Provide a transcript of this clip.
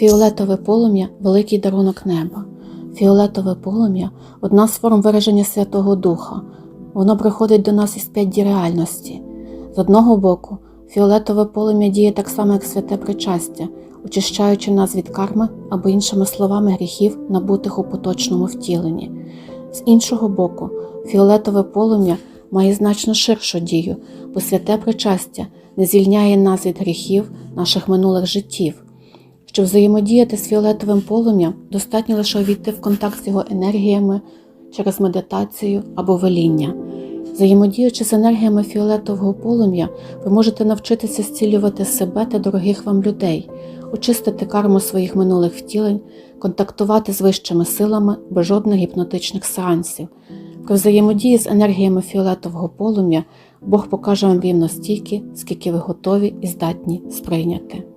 Фіолетове полум'я великий дарунок неба. Фіолетове полум'я одна з форм вираження Святого Духа. Воно приходить до нас із п'ятді реальності. З одного боку, фіолетове полум'я діє так само, як святе причастя, очищаючи нас від карми або іншими словами гріхів, набутих у поточному втіленні. З іншого боку, фіолетове полум'я має значно ширшу дію, бо святе причастя не звільняє нас від гріхів наших минулих життів. Щоб взаємодіяти з фіолетовим полум'ям, достатньо лише увійти в контакт з його енергіями через медитацію або веління. Взаємодіючи з енергіями фіолетового полум'я, ви можете навчитися зцілювати себе та дорогих вам людей, очистити карму своїх минулих втілень, контактувати з вищими силами без жодних гіпнотичних сеансів. При взаємодії з енергіями фіолетового полум'я Бог покаже вам рівно стільки, скільки ви готові і здатні сприйняти.